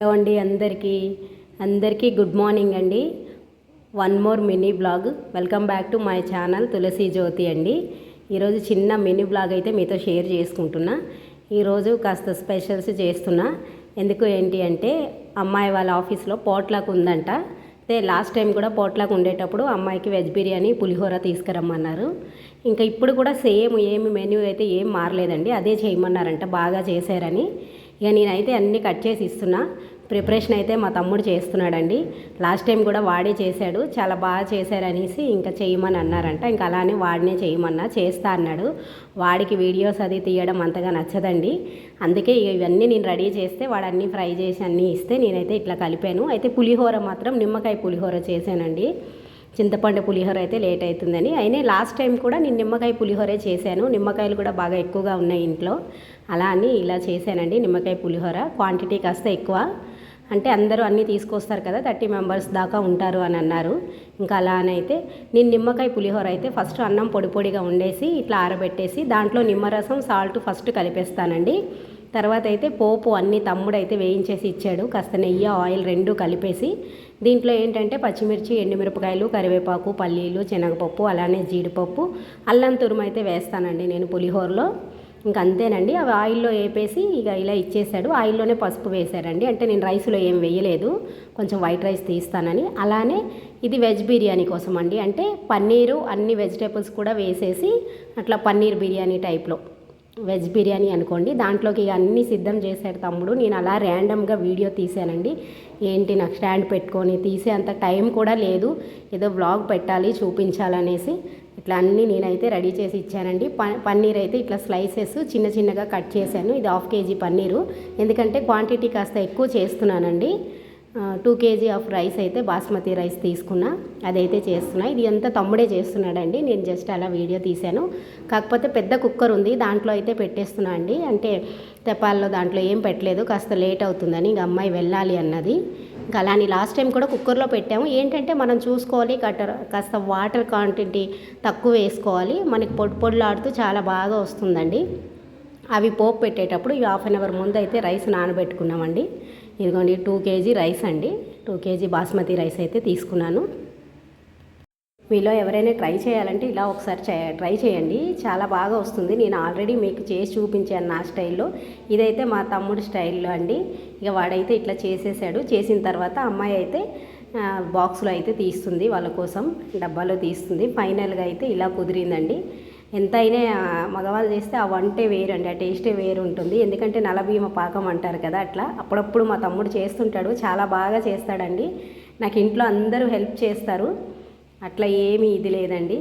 Hello అండి అందరికీ అందరికీ గుడ్ మార్నింగ్ అండి. One more mini blog. Welcome back to my channel Tulasi Jyothi అండి. ఈరోజు చిన్న మినీ బ్లాగ్ అయితే మీతో షేర్ చేసుకుంటున్నా. ఈరోజు కాస్త స్పెషల్స్ చేస్తున్నా. ఎందుకు ఏంటి అంటే అమ్మాయి వాళ్ళ ఆఫీస్లో పోట్లాక్ ఉందంట. అయితే లాస్ట్ టైం కూడా పోట్లాక్ ఉండేటప్పుడు అమ్మాయికి వెజ్ బిర్యానీ పులిహోర తీసుకురమ్మన్నారు. ఇంకా ఇప్పుడు కూడా సేమ్ ఏమి మెన్యూ అయితే ఏం మారలేదండి. అదే చేయమన్నారంట బాగా చేశారని. ఇక నేనైతే అన్నీ కట్ చేసి ఇస్తున్నా. ప్రిపరేషన్ అయితే మా తమ్ముడు చేస్తున్నాడండి. లాస్ట్ టైం కూడా వాడే చేశాడు. చాలా బాగా చేశారనేసి ఇంకా చేయమని అన్నారంట. ఇంకా అలానే వాడినే చేయమన్నా చేస్తా అన్నాడు. వాడికి వీడియోస్ అది తీయడం అంతగా నచ్చదండి. అందుకే ఇవన్నీ నేను రెడీ చేస్తే వాడు అన్నీ ఫ్రై చేసి అన్నీ ఇస్తే నేనైతే ఇట్లా కలిపాను. అయితే పులిహోర మాత్రం నిమ్మకాయ పులిహోర చేశానండి. చింతపండు పులిహోర అయితే లేట్ అవుతుందని. అయినా లాస్ట్ టైం కూడా నేను నిమ్మకాయ పులిహోరే చేశాను. నిమ్మకాయలు కూడా బాగా ఎక్కువగా ఉన్నాయి ఇంట్లో. అలా అని ఇలా చేశానండి నిమ్మకాయ పులిహోర. క్వాంటిటీ కాస్త ఎక్కువ. అంటే అందరూ అన్నీ తీసుకొస్తారు కదా థర్టీ మెంబర్స్ దాకా ఉంటారు అని అన్నారు. ఇంకా అలా అని అయితే నేను నిమ్మకాయ పులిహోర అయితే ఫస్ట్ అన్నం పొడి పొడిగా ఉండేసి ఇట్లా ఆరబెట్టేసి దాంట్లో నిమ్మరసం సాల్ట్ ఫస్ట్ కలిపేస్తానండి. తర్వాత అయితే పోపు అన్ని తమ్ముడు అయితే వేయించేసి ఇచ్చాడు. కాస్త నెయ్యి ఆయిల్ రెండు కలిపేసి దీంట్లో ఏంటంటే పచ్చిమిర్చి ఎండుమిరపకాయలు కరివేపాకు పల్లీలు శనగపప్పు అలానే జీడిపప్పు అల్లం తురుము అయితే వేస్తానండి నేను పులిహోరలో. ఇంక అంతేనండి. అవి ఆయిల్లో వేపేసి ఇక ఇలా ఇచ్చేసాడు. ఆయిల్లోనే పసుపు వేశారండి అంటే నేను రైస్లో ఏం వేయలేదు. కొంచెం వైట్ రైస్ తీస్తానని. అలానే ఇది వెజ్ బిర్యానీ కోసం అండి అంటే పన్నీరు అన్ని వెజిటేబుల్స్ కూడా వేసేసి అట్లా పన్నీర్ బిర్యానీ టైప్లో. వెజ్ బిర్యానీ అనుకోండి. దాంట్లోకి ఇక అన్నీ సిద్ధం చేశాడు తమ్ముడు. నేను అలా ర్యాండమ్గా వీడియో తీసానండి ఏంటి నాకు స్టాండ్ పెట్టుకొని తీసే అంత టైం కూడా లేదు. ఏదో బ్లాగ్ పెట్టాలి చూపించాలనేసి ఇట్లా అన్నీ నేనైతే రెడీ చేసి ఇచ్చానండి. ప పన్నీర్ అయితే ఇట్లా స్లైసెస్ చిన్న చిన్నగా కట్ చేశాను. ఇది హాఫ్ కేజీ పన్నీరు. ఎందుకంటే క్వాంటిటీ కాస్త ఎక్కువ చేస్తున్నానండి. టూ కేజీ ఆఫ్ రైస్ అయితే బాస్మతి రైస్ తీసుకున్నా. అదైతే చేస్తున్నా. ఇది అంతా తమ్ముడే చేస్తున్నాడండి. నేను జస్ట్ అలా వీడియో తీశాను. కాకపోతే పెద్ద కుక్కర్ ఉంది. దాంట్లో అయితే పెట్టేస్తున్నా అండి. అంటే తెపాల్లో దాంట్లో ఏం పెట్టలేదు. కాస్త లేట్ అవుతుందని ఇంక అమ్మాయి వెళ్ళాలి అన్నది. ఇంకా అలానే లాస్ట్ టైం కూడా కుక్కర్లో పెట్టాము. ఏంటంటే మనం చూసుకోవాలి. కట్టర్ కాస్త వాటర్ క్వాంటిటీ తక్కువ వేసుకోవాలి. మనకి పొడి పొడిలాడుతూ చాలా బాగా వస్తుందండి. అవి పోపు పెట్టేటప్పుడు ఈ హాఫ్ అన్ అవర్ ముందు అయితే రైస్ నానబెట్టుకున్నామండి. ఇదిగోండి టూ కేజీ రైస్ అండి. టూ కేజీ బాస్మతి రైస్ అయితే తీసుకున్నాను. మీలో ఎవరైనా ట్రై చేయాలంటే ఇలా ఒకసారి ట్రై చేయండి. చాలా బాగా వస్తుంది. నేను ఆల్రెడీ మీకు చేసి చూపించాను నా స్టైల్లో. ఇదైతే మా తమ్ముడు స్టైల్లో అండి. ఇక వాడైతే ఇట్లా చేసేసాడు. చేసిన తర్వాత అమ్మాయి అయితే బాక్స్లో అయితే తీస్తుంది వాళ్ళ కోసం డబ్బాలో తీస్తుంది. ఫైనల్గా అయితే ఇలా కుదిరిందండి. ఎంతైనా మగవాళ్ళు చేస్తే ఆ వంటే వేరండి ఆ టేస్టే వేరు ఉంటుంది ఎందుకంటే నలభీమ పాకం అంటారు కదా అట్లా. అప్పుడప్పుడు మా తమ్ముడు చేస్తుంటాడు చాలా బాగా చేస్తాడండి. నాకు ఇంట్లో అందరూ హెల్ప్ చేస్తారు. అట్లా ఏమీ ఇది లేదండి.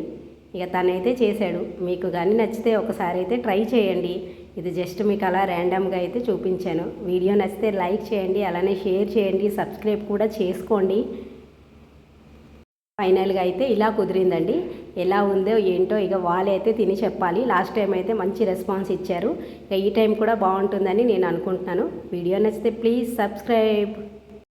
ఇక తనైతే చేశాడు. మీకు కానీ నచ్చితే ఒకసారి అయితే ట్రై చేయండి. ఇది జస్ట్ మీకు అలా ర్యాండమ్గా అయితే చూపించాను. వీడియో నచ్చితే లైక్ చేయండి అలానే షేర్ చేయండి సబ్స్క్రైబ్ కూడా చేసుకోండి. ఫైనల్గా అయితే ఇలా కుదిరిందండి. ఎలా ఉందో ఏంటో ఇక వాళ్ళే అయితే తిని చెప్పాలి. లాస్ట్ టైం అయితే మంచి రెస్పాన్స్ ఇచ్చారు. ఇక ఈ టైం కూడా బాగుంటుందని నేను అనుకుంటున్నాను. వీడియో నచ్చితే ప్లీజ్ సబ్స్క్రైబ్.